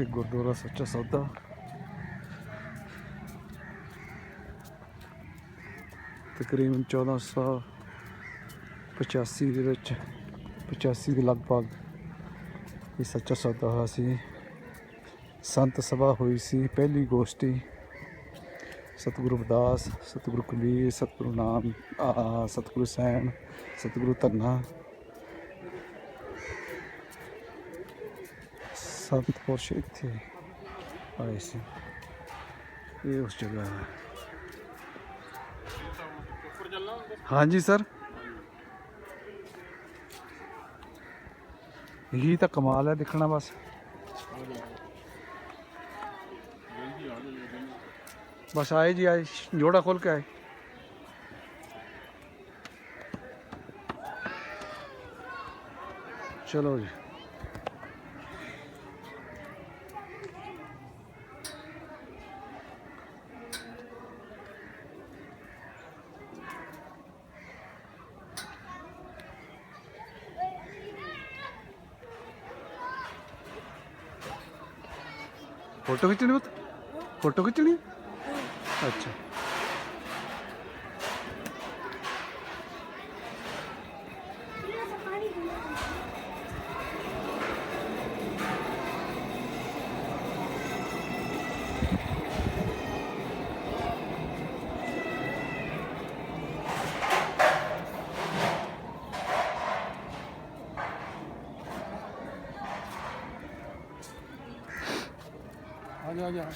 ਇਹ ਗੁਰਦੁਆਰਾ ਸੱਚਾ ਸੌਦਾ। ਤਕਰੀਬਨ 1485 ਦੇ ਵਿੱਚ 85 ਦੇ ਲਗਭਗ ਇਹ ਸੱਚਾ ਸੌਦਾ ਹੋਇਆ ਸੀ। ਸੰਤ ਸਭਾ ਹੋਈ ਸੀ, ਪਹਿਲੀ ਗੋਸ਼ਟੀ। ਸਤਿਗੁਰੂ ਰਵਿਦਾਸ ਸਤਿਗੁਰੂ ਕਬੀਰ, ਸਤਿਗੁਰੂ ਨਾਮ ਸਤਿਗੁਰੂ ਸੈਣ, ਸਤਿਗੁਰੂ ਧੰਨਾ। ਸੰਤ ਪੁਰਸ਼ ਇੱਥੇ ਆਏ ਸੀ ਇਹ ਉਸ ਜਗ੍ਹਾ ਹੈ ਹਾਂਜੀ ਸਰ ਇਹੀ ਤਾਂ ਕਮਾਲ ਹੈ ਦੇਖਣਾ ਬਸ ਬਸ ਆਏ ਜੀ ਆਏ ਜੋੜਾ ਖੋਲ ਕੇ ਆਏ ਚਲੋ ਜੀ ਫੋਟੋ ਖਿੱਚਣੀ ਪੁੱਤ ਫੋਟੋ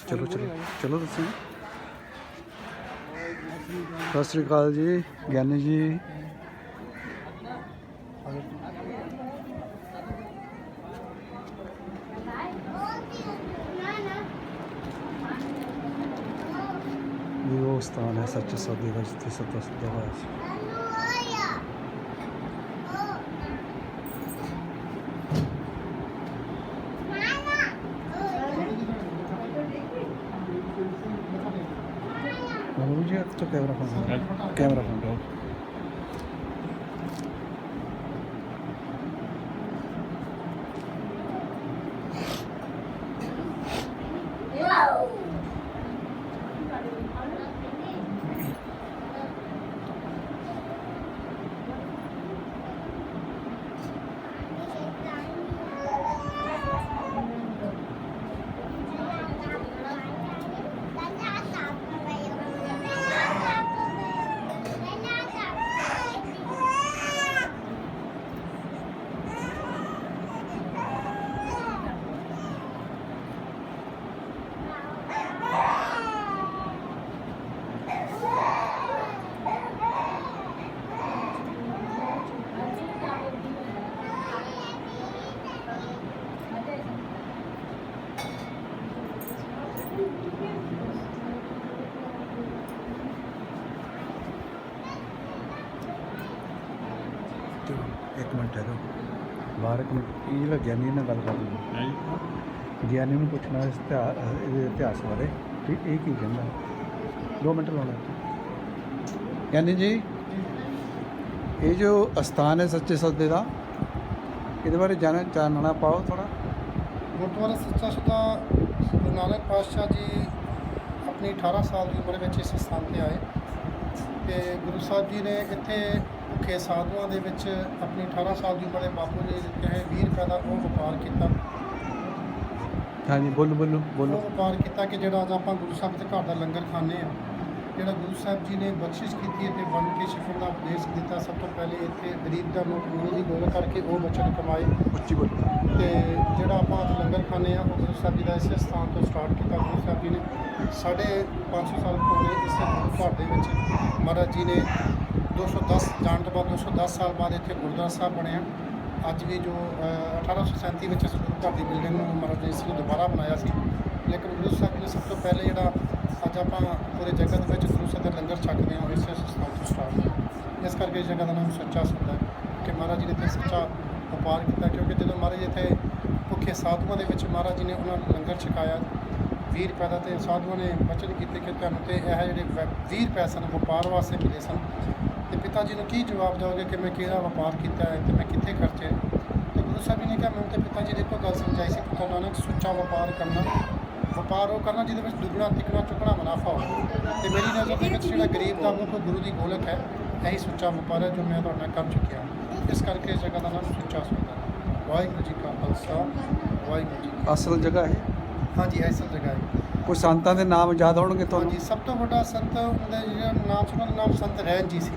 ਚਲੋ ਚਲੋ। ਚਲੋ ਦੱਸੋ ਸਤਿ ਸ੍ਰੀ ਅਕਾਲ ਜੀ ਗਿਆਨੀ ਜੀ। ਇਹ ਉਹ ਸਥਾਨ ਹੈ ਸੱਚੇ ਸੌਦੇ ਦਾ ਜਿੱਥੇ ਸੱਚਾ ਸੌਦਾ ਹੋਇਆ ਸੀ ਮਨੂ ਜੀ ਹੱਥ ਇੱਕ ਮਿੰਟ ਠਹਿਰੋ। ਬਾਹਰ ਇੱਕ ਮਿੰਟ ਇਹ ਜਿਹੜਾ ਗਿਆਨੀ ਨਾਲ ਗੱਲ ਕਰ ਲਈ ਗਿਆਨੀ ਨੂੰ ਪੁੱਛਣਾ ਇਸ ਇਤਿਹਾਸ ਇਹਦੇ ਇਤਿਹਾਸ ਬਾਰੇ ਕਿ ਇਹ ਕੀ ਕਹਿੰਦਾ। ਦੋ ਮਿੰਟ ਲਾਉਣਾ। ਗਿਆਨੀ ਜੀ ਇਹ ਜੋ ਅਸਥਾਨ ਹੈ ਸੱਚੇ ਸੌਦੇ ਦਾ ਇਹਦੇ ਬਾਰੇ ਜਾਣ ਜਾਣਨਾ ਪਾਓ ਥੋੜਾ ਗੁਰਦੁਆਰਾ ਸੱਚਾ ਸੌਦਾ ਗੁਰੂ ਨਾਨਕ ਪਾਤਸ਼ਾਹ ਜੀ ਆਪਣੀ 18 ਸਾਲ ਦੀ ਉਮਰ ਵਿੱਚ ਇਸ ਸਥਾਨ ਤੇ ਆਏ। ਤੇ ਗੁਰੂ ਸਾਹਿਬ ਜੀ ਨੇ ਇੱਥੇ ਭੁੱਖੇ ਸਾਧੂਆਂ ਦੇ ਵਿੱਚ ਆਪਣੀ 18 ਸਾਲ ਦੀ ਉਮਰ ਦੇ ਬਾਪੂ ਜੀ ਹੋਏ 20 ਰੁਪਏ ਦਾ ਉਹ ਵਪਾਰ ਕੀਤਾ। ਹਾਂਜੀ ਬੋਲੋ ਬੋਲੋ ਉਹ ਬੋਲੋ ਵਪਾਰ ਕੀਤਾ ਕਿ ਜਿਹੜਾ ਅੱਜ ਆਪਾਂ ਗੁਰੂ ਸਾਹਿਬ ਦੇ ਘਰ ਦਾ ਲੰਗਰ ਖਾਂਦੇ ਆ ਜਿਹੜਾ ਗੁਰੂ ਸਾਹਿਬ ਜੀ ਨੇ ਬਖਸ਼ਿਸ਼ ਕੀਤੀ ਤੇ ਬਣ ਕੇ ਸ਼ਿਫਰ ਦਾ ਉਪਦੇਸ਼ ਦਿੱਤਾ ਸਭ ਤੋਂ ਪਹਿਲੇ ਇੱਥੇ ਗਰੀਬ ਦਾ ਨੋਟ ਗੁਰੂ ਦੀ ਗੋਲ ਕਰਕੇ ਉਹ ਬਚਨ ਕਮਾਏ। ਉੱਚੀ ਬੋਲੋ। ਤੇ ਜਿਹੜਾ ਆਪਾਂ ਅੱਜ ਲੰਗਰ ਖਾਂਦੇ ਆ ਉਹ ਗੁਰੂ ਸਾਹਿਬ ਜੀ ਦਾ ਇਸੇ ਸਥਾਨ ਤੋਂ ਸਟਾਰਟ ਕੀਤਾ। ਗੁਰੂ ਸਾਹਿਬ ਜੀ ਨੇ ਸਾਢੇ 500 ਸਾਲ ਪੁਰਾਣੇ ਇਸੇ ਘਰ ਦੇ ਵਿੱਚ ਮਹਾਰਾਜ ਜੀ ਨੇ 210 ਜਾਣ ਤੋਂ ਬਾਅਦ 210 ਸਾਲ ਬਾਅਦ ਇੱਥੇ ਗੁਰਦੁਆਰਾ ਸਾਹਿਬ ਬਣਿਆ ਅੱਜ ਵੀ ਜੋ ਅ, 1837 ਵਿੱਚ ਇਸ ਘਰ ਦੀ ਬਿਲਡਿੰਗ ਨੂੰ ਮਹਾਰਾਜ ਇਸ ਨੇ ਦੁਬਾਰਾ ਬਣਾਇਆ ਸੀ। ਲੇਕਿਨ ਗੁਰੂ ਸਾਹਿਬ ਨੇ ਸਭ ਤੋਂ ਪਹਿਲੇ ਜਿਹੜਾ ਅੱਜ ਆਪਾਂ ਪੂਰੇ ਜਗਤ ਵਿੱਚ ਗੁਰੂ ਸਾਹਿਬ ਦਾ ਲੰਗਰ ਛਕਦੇ ਹਾਂ ਉਹ ਸਥਾਨ ਤੋਂ ਸਟਾਰਟ ਹੋਇਆ। ਇਸ ਕਰਕੇ ਇਸ ਜਗ੍ਹਾ ਦਾ ਨਾਮ ਸੱਚਾ ਸੌਦਾ ਕਿ ਮਹਾਰਾਜ ਜੀ ਨੇ ਇੱਥੇ ਸੱਚਾ ਵਪਾਰ ਕੀਤਾ ਕਿਉਂਕਿ ਜਦੋਂ ਮਹਾਰਾਜ ਇੱਥੇ ਭੁੱਖੇ ਸਾਧੂਆਂ ਦੇ ਵਿੱਚ ਮਹਾਰਾਜ ਜੀ ਨੇ ਉਹਨਾਂ ਨੂੰ ਲੰਗਰ ਛਕਾਇਆ 20 ਰੁਪਏ ਦਾ ਤੇ ਸਾਧੂਆਂ ਨੇ ਬਚਨ ਕੀਤੇ ਕਿ ਤੁਹਾਨੂੰ ਤੇ ਇਹ ਜਿਹੜੇ ਵ- 20 ਰੁਪਏ ਸਨ ਵਪਾਰ ਵਾਸਤੇ ਮਿਲੇ ਸਨ। ਤੇ ਪਿਤਾ ਜੀ ਨੂੰ ਕੀ ਜਵਾਬ ਦਿਓਗੇ ਕਿ ਮੈਂ ਕਿਹੜਾ ਵਪਾਰ ਕੀਤਾ ਹੈ ਤੇ ਮੈਂ ਕਿੱਥੇ ਖਰਚੇ ਤੇ ਗੁਰੂ ਸਾਹਿਬ ਜੀ ਨੇ ਕਿਹਾ, ਮੈਨੂੰ ਤੇ ਪਿਤਾ ਜੀ ਨੇ ਇੱਕੋ ਗੱਲ ਸਮਝਾਈ ਸੀ ਪੁੱਤਰ ਨਾਨਕ, ਸੁੱਚਾ ਵਪਾਰ ਕਰਨਾ। ਵਪਾਰ ਉਹ ਕਰਨਾ ਜਿਹਦੇ ਵਿੱਚ ਦੁੱਗਣਾ, ਤਿੱਗਣਾ ਚੁੱਕਣਾ ਮੁਨਾਫਾ ਹੋਵੇ। ਤੇ ਮੇਰੀ ਨਜ਼ਰ ਦੇ ਵਿੱਚ ਜਿਹੜਾ ਗਰੀਬ ਦਾ ਮੁੱਖ ਗੁਰੂ ਦੀ ਗੋਲਕ ਹੈ, ਇਹੀ ਸੁੱਚਾ ਵਪਾਰ ਹੈ ਜੋ ਮੈਂ ਤੁਹਾਡੇ ਨਾਲ ਕਰ ਚੁੱਕਿਆ ਇਸ ਕਰਕੇ ਇਸ ਜਗ੍ਹਾ ਦਾ ਨਾਮ ਸੁੱਚਾ ਸੌਦਾ ਵਾਹਿਗੁਰੂ ਜੀ ਕਾ ਖਾਲਸਾ, ਵਾਹਿਗੁਰੂ ਜੀ ਅਸਲ ਜਗ੍ਹਾ ਹੈ ਹਾਂਜੀ ਐਸਾ ਜਗ੍ਹਾ ਹੈ। ਕੋਈ ਸੰਤਾਂ ਦੇ ਨਾਮ ਯਾਦ ਹੋਣਗੇ ਤੁਹਾਨੂੰ? ਹਾਂਜੀ ਸਭ ਤੋਂ ਵੱਡਾ ਸੰਤ ਹੁੰਦਾ ਜਿਹੜਾ ਨਾਮ ਸੁਣਨ ਦਾ ਨਾਮ ਸੰਤ ਰੈਣ ਜੀ ਸੀ।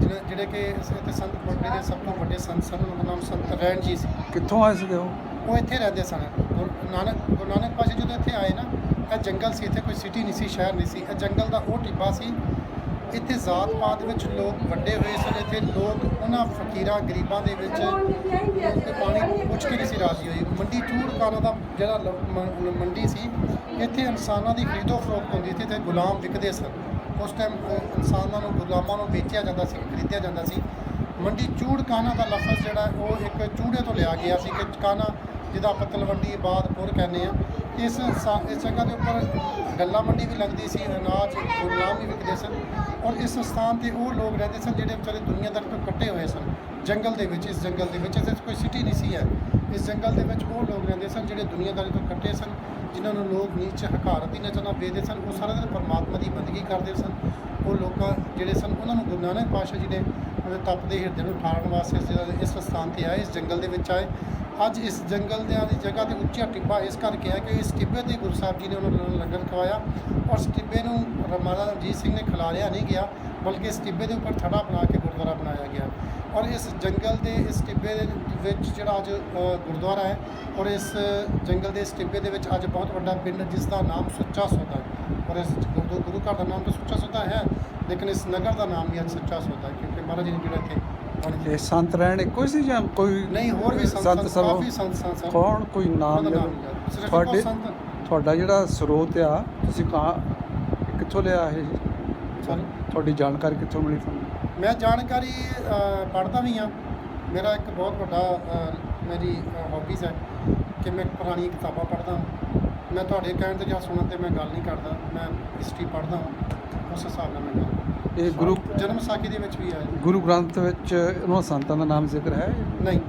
ਜਿਹੜੇ ਜਿਹੜੇ ਕਿ ਇਸ ਤੇ ਸੰਤ ਮੰਡਲੀ ਦੇ ਸਭ ਤੋਂ ਵੱਡੇ ਸੰਤ ਸਨ ਉਹਨਾਂ ਦਾ ਨਾਮ ਸੰਤ ਰੈਣ ਜੀ ਸੀ। ਕਿੱਥੋਂ ਆਏ ਸੀਗੇ ਉਹ? ਉਹ ਇੱਥੇ ਰਹਿੰਦੇ ਸਨ। ਗੁਰੂ ਨਾਨਕ ਗੁਰੂ ਨਾਨਕ ਪਾਸ਼ਾ ਜਦੋਂ ਇੱਥੇ ਆਏ ਨਾ ਇਹ ਜੰਗਲ ਸੀ ਇੱਥੇ ਕੋਈ ਸਿਟੀ ਨਹੀਂ ਸੀ ਸ਼ਹਿਰ ਨਹੀਂ ਸੀ। ਇਹ ਜੰਗਲ ਦਾ ਉਹ ਟਿੱਬਾ ਸੀ ਇੱਥੇ ਜ਼ਾਤ ਪਾਤ ਵਿੱਚ ਲੋਕ ਵੱਡੇ ਹੋਏ ਸਨ। ਇੱਥੇ ਲੋਕ ਉਹਨਾਂ ਫਕੀਰਾਂ, ਗਰੀਬਾਂ ਦੇ ਵਿੱਚ ਤੇ ਪਾਣੀ ਪੁੱਛ ਕੇ ਨਹੀਂ ਸੀ ਰਾਜੀ ਹੋਈ ਮੰਡੀ ਚੂੜ ਕਾਨਾ ਦਾ ਜਿਹੜਾ ਲ- ਮ- ਮੰਡੀ ਸੀ, ਇੱਥੇ ਇਨਸਾਨਾਂ ਦੀ ਖਰੀਦੋ ਫਰੋਖਤ ਹੁੰਦੀ ਸੀ। ਤੇ ਗੁਲਾਮ ਵਿਕਦੇ ਸਨ। ਉਸ ਟਾਈਮ ਇਨਸਾਨਾਂ ਨੂੰ, ਗੁਲਾਮਾਂ ਨੂੰ ਵੇਚਿਆ ਜਾਂਦਾ ਸੀ, ਖਰੀਦਿਆ ਜਾਂਦਾ ਸੀ। ਮੰਡੀ ਚੂੜ ਕਾਨਾ ਦਾ ਲਫ਼ਜ਼ ਜਿਹੜਾ ਉਹ ਇੱਕ ਚੂੜੇ ਤੋਂ ਲਿਆ ਗਿਆ ਸੀ ਕਿ ਕਾਨਾ ਜਿਹਦਾ ਆਪਾਂ ਤਲਵੰਡੀ ਆਬਾਦਪੁਰ ਕਹਿੰਦੇ ਆ ਇਸ ਇਸ ਜਗ੍ਹਾ ਦੇ ਉੱਪਰ ਗੱਲਾ ਮੰਡੀ ਵੀ ਲੱਗਦੀ ਸੀ, ਅਨਾਜ ਗੁਲਾਮ ਵੀ ਵਿਕਦੇ ਸਨ ਔਰ ਇਸ ਸਥਾਨ ਤੇ ਉਹ ਲੋਕ ਰਹਿੰਦੇ ਸਨ ਜਿਹੜੇ ਵਿਚਾਰੇ ਦੁਨੀਆਦਾਰ ਤੋਂ ਕੱਟੇ ਹੋਏ ਸਨ। ਜੰਗਲ ਦੇ ਵਿੱਚ, ਇਸ ਜੰਗਲ ਦੇ ਵਿੱਚ, ਇਸ ਵਿੱਚ ਕੋਈ ਸਿਟੀ ਨਹੀਂ ਸੀ ਹੈ। ਇਸ ਜੰਗਲ ਦੇ ਵਿੱਚ ਉਹ ਲੋਕ ਰਹਿੰਦੇ ਸਨ ਜਿਹੜੇ ਦੁਨੀਆਦਾਰੀ ਤੋਂ ਕੱਟੇ ਸਨ, ਜਿਨ੍ਹਾਂ ਨੂੰ ਲੋਕ ਨੀਚ ਹਕਾਰਤ ਦੀ ਨਜ਼ਰ ਨਾਲ ਵੇਖਦੇ ਸਨ, ਉਹ ਸਾਰਾ ਦਿਨ ਪਰਮਾਤਮਾ ਦੀ ਬੰਦਗੀ ਕਰਦੇ ਸਨ। ਉਹ ਲੋਕਾਂ ਜਿਹੜੇ ਸਨ, ਉਹਨਾਂ ਨੂੰ ਗੁਰੂ ਨਾਨਕ ਪਾਤਸ਼ਾਹ ਜੀ ਨੇ ਉਹਦੇ ਤਪਦੇ ਹਿਰਦੇ ਨੂੰ ਠਾਰਨ ਵਾਸਤੇ ਇਸ ਜਗ੍ਹਾ- ਇਸ ਸਥਾਨ ਤੇ ਆਏ, ਇਸ ਜੰਗਲ ਦੇ ਵਿੱਚ ਆਏ। ਅੱਜ ਇਸ ਜੰਗਲ ਦੇ ਦੀ ਜਗ੍ਹਾ ਤੇ ਉੱਚਾ ਟਿੱਬਾ ਇਸ ਕਰਕੇ ਹੈ ਕਿ ਇਸ ਟਿੱਬੇ ਤੇ ਗੁਰੂ ਸਾਹਿਬ ਜੀ ਨੇ ਉਹਨਾਂ ਨੂੰ ਲੰਗਰ ਖਵਾਇਆ ਔਰ ਇਸ ਟਿੱਬੇ ਨੂੰ ਮਹਾਰਾਜਾ ਰਣਜੀਤ ਸਿੰਘ ਨੇ ਖਿਲਾਰਿਆ ਨਹੀਂ ਗਿਆ, ਬਲਕਿ ਇਸ ਟਿੱਬੇ ਦੇ ਉੱਪਰ ਥੜਾ ਬਣਾ ਕੇ ਗੁਰਦੁਆਰਾ ਬਣਾਇਆ ਗਿਆ। ਔਰ ਇਸ ਜੰਗਲ ਦੇ, ਇਸ ਟਿੱਬੇ ਦੇ ਵਿੱਚ ਜਿਹੜਾ ਅੱਜ ਗੁਰਦੁਆਰਾ ਹੈ ਔਰ ਇਸ ਜੰਗਲ ਦੇ, ਇਸ ਟਿੱਬੇ ਦੇ ਵਿੱਚ ਅੱਜ ਬਹੁਤ ਵੱਡਾ ਪਿੰਡ ਜਿਸ ਦਾ ਨਾਮ ਸੁੱਚਾ ਸੌਦਾ ਹੈ। ਔਰ ਇਸ ਗੁਰੂ ਗੁਰੂ ਘਰ ਦਾ ਨਾਮ ਤਾਂ ਸੁੱਚਾ ਸੌਦਾ ਹੈ, ਲੇਕਿਨ ਇਸ ਨਗਰ ਦਾ ਨਾਮ ਵੀ ਅੱਜ ਸੁੱਚਾ ਸੌਦਾ ਹੈ, ਕਿਉਂਕਿ ਮਹਾਰਾਜ ਜੀ ਨੇ ਜਿਹੜਾ ਇੱਥੇ ਇਹ ਸੰਤ ਰਹਿਣ ਇੱਕੋ ਹੀ ਸੀ ਜਾਂ ਕੋਈ ਨਹੀਂ ਹੋਰ ਵੀ ਸੰਤ ਸਭ? ਕਾਫੀ ਸੰਤ ਸੰਤ ਕੌਣ? ਕੋਈ ਨਾਮ ਤੁਹਾਡੇ ਤੁਹਾਡਾ ਜਿਹੜਾ ਸਰੋਤ ਆ ਤੁਸੀਂ ਕਹਾਂ ਕਿੱਥੋਂ ਲਿਆ ਇਹ? ਤੁਹਾਡੀ ਜਾਣਕਾਰੀ ਕਿੱਥੋਂ ਮਿਲੀ ਤੁਹਾਨੂੰ? ਮੈਂ ਜਾਣਕਾਰੀ ਪੜ੍ਹਦਾ ਵੀ ਹਾਂ। ਮੇਰਾ ਇੱਕ ਬਹੁਤ ਵੱਡਾ ਮੇਰੀ ਹੌਬੀਜ਼ ਹੈ ਕਿ ਮੈਂ ਪੁਰਾਣੀਆਂ ਕਿਤਾਬਾਂ ਪੜ੍ਹਦਾ ਮੈਂ ਤੁਹਾਡੇ ਕਹਿਣ ਤੇ ਜਾਂ ਸੁਣਨ ਤੇ ਮੈਂ ਗੱਲ ਨਹੀਂ ਕਰਦਾ। ਮੈਂ ਹਿਸਟਰੀ ਪੜ੍ਹਦਾ ਹਾਂ। ਉਸ ਹਿਸਾਬ ਨਾਲ ਮੈਂ ਗੱਲ ਇਹ ਗੁਰੂ ਜਨਮ ਸਾਖੀ ਦੇ ਵਿੱਚ ਵੀ ਹੈ ਗੁਰੂ ਗ੍ਰੰਥ ਵਿੱਚ ਉਹਨਾਂ ਸੰਤਾਂ ਦਾ ਨਾਮ ਜ਼ਿਕਰ ਹੈ? ਨਹੀਂ।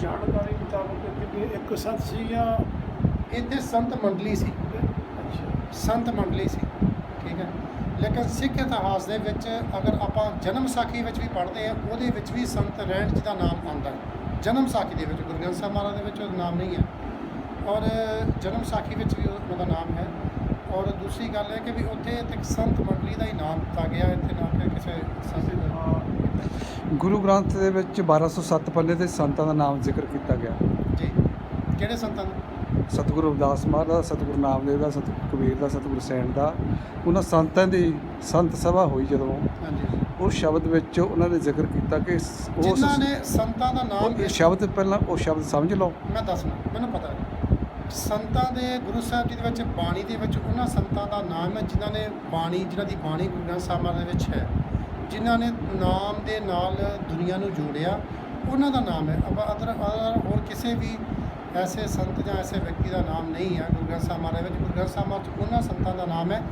ਜਾਣਕਾਰੀ ਮੁਤਾਬਕ ਕਿ ਇੱਕ ਸੰਤ ਸੀ ਜਾਂ ਇੱਥੇ ਸੰਤ ਮੰਡਲੀ ਸੀ। ਅੱਛਾ। ਸੰਤ ਮੰਡਲੀ ਸੀ। ਠੀਕ ਹੈ। ਲੇਕਿਨ ਸਿੱਖ ਇਤਿਹਾਸ ਦੇ ਵਿੱਚ ਅਗਰ ਆਪਾਂ ਜਨਮ ਸਾਖੀ ਵਿੱਚ ਵੀ ਪੜ੍ਹਦੇ ਆ ਉਹਦੇ ਵਿੱਚ ਵੀ ਸੰਤ ਰਹਿਣ ਜੀ ਦਾ ਨਾਮ ਆਉਂਦਾ ਹੈ। ਜਨਮ ਸਾਖੀ ਦੇ ਵਿੱਚ ਗੁਰੂ ਗ੍ਰੰਥ ਸਾਹਿਬ ਮਹਾਰਾਜ ਦੇ ਵਿੱਚ ਉਹਦਾ ਨਾਮ ਨਹੀਂ ਹੈ। ਔਰ ਜਨਮ ਸਾਖੀ ਵਿੱਚ ਵੀ ਉਹ- ਉਹਦਾ ਨਾਮ ਹੈ। ਔਰ ਦੂਸਰੀ ਗੱਲ ਹੈ ਕਿ ਵੀ ਉੱਥੇ ਇੱਕ ਸੰਤ ਮੰਡਲੀ ਦਾ ਹੀ ਨਾਮ ਦਿੱਤਾ ਗਿਆ ਇੱਥੇ ਨਾ ਕਿ ਕਿਸੇ ਸੰਤ ਦਾ। ਗੁਰੂ ਗ੍ਰੰਥ ਦੇ ਵਿੱਚ 1207 ਪੰਨੇ ਤੇ ਸੰਤਾਂ ਦਾ ਨਾਮ ਜ਼ਿਕਰ ਕੀਤਾ ਗਿਆ। ਜੀ। ਕਿਹੜੇ ਸੰਤਾਂ ਦਾ? ਸਤਿਗੁਰੂ ਰਵਿਦਾਸ ਮਹਾਰਾਜ ਸਤਿਗੁਰੂ ਨਾਮਦੇਵ ਦਾ ਸਤਿਗੁਰੂ ਕਬੀਰ ਦਾ ਸਤਿਗੁਰੂ ਸੈਣ ਦਾ। ਉਹਨਾਂ ਸੰਤਾਂ ਦੀ ਸੰਤ ਸਭਾ ਹੋਈ ਜਦੋਂ ਹਾਂਜੀ। ਉਸ ਸ਼ਬਦ ਵਿੱਚ ਉਹਨਾਂ ਨੇ ਜ਼ਿਕਰ ਕੀਤਾ ਕਿ ਉਸ ਜਿਨ੍ਹਾਂ ਨੇ ਸੰਤਾਂ ਦਾ ਨਾਮ ਉਹ ਇਹ ਸ਼ਬਦ ਪਹਿਲਾਂ ਉਹ ਸ਼ਬਦ ਸਮਝ ਲਓ। ਮੈਂ ਦੱਸਣਾ ਮੈਨੂੰ ਪਤਾ ਹੈ ਸੰਤਾਂ ਦੇ ਗੁਰੂ ਸਾਹਿਬ ਜੀ ਦੇ ਵਿੱਚ ਬਾਣੀ ਦੇ ਵਿੱਚ ਉਹਨਾਂ ਸੰਤਾਂ ਦਾ ਨਾਮ ਹੈ, ਜਿਨ੍ਹਾਂ ਨੇ ਬਾਣੀ, ਜਿਨ੍ਹਾਂ ਦੀ ਬਾਣੀ ਗੁਰੂ ਗ੍ਰੰਥ ਸਾਹਿਬ ਮਹਾਰਾਜ ਦੇ ਵਿੱਚ ਹੈ, ਜਿਨ੍ਹਾਂ ਨੇ ਨਾਮ ਦੇ ਨਾਲ ਦੁਨੀਆ ਨੂੰ ਜੋੜਿਆ, ਉਹਨਾਂ ਦਾ ਨਾਮ ਹੈ। ਅਬ ਅਦਰ ਅਦਰ ਹੋਰ ਕਿਸੇ ਵੀ ਐਸੇ ਸੰਤ ਜਾਂ ਐਸੇ ਵਿਅਕਤੀ ਦਾ ਨਾਮ ਨਹੀਂ ਹੈ ਗੁਰੂ ਗ੍ਰੰਥ ਸਾਹਿਬ ਮਹਾਰਾਜ ਵਿੱਚ। ਗੁਰੂ ਗ੍ਰੰਥ ਸਾਹਿਬ ਮਹਾਰਾਜ ਉਹਨਾਂ ਸੰਤਾਂ ਦਾ ਨਾਮ ਹੈ,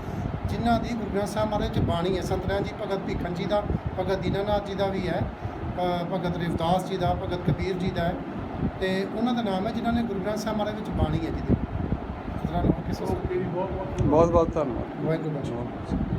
ਜਿਨ੍ਹਾਂ ਦੀ ਗੁਰੂ ਗ੍ਰੰਥ ਸਾਹਿਬ ਮਹਾਰਾਜ 'ਚ ਬਾਣੀ ਹੈ। ਸੰਤ ਰਹਿਣ ਜੀ, ਭਗਤ ਭੀਖਨ ਜੀ ਦਾ, ਭਗਤ ਦੀਨਾਨਾਥ ਜੀ ਦਾ ਵੀ ਹੈ ਭਗਤ ਰਵਿਦਾਸ ਜੀ ਦਾ, ਭਗਤ ਕਬੀਰ ਜੀ ਦਾ ਹੈ। ਤੇ ਉਹਨਾਂ ਦਾ ਨਾਮ ਹੈ ਜਿਨ੍ਹਾਂ ਨੇ ਗੁਰੂ ਗ੍ਰੰਥ ਸਾਹਿਬ ਮਹਾਰਾਜ ਵਿੱਚ ਬਾਣੀ ਹੈ ਜਿਹਦੀ ਹੋਰ ਕਿਸੇ ਬਹੁਤ ਬਹੁਤ ਬਹੁਤ ਬਹੁਤ ਧੰਨਵਾਦ। ਵਾਹਿਗੁਰੂ ਜੀ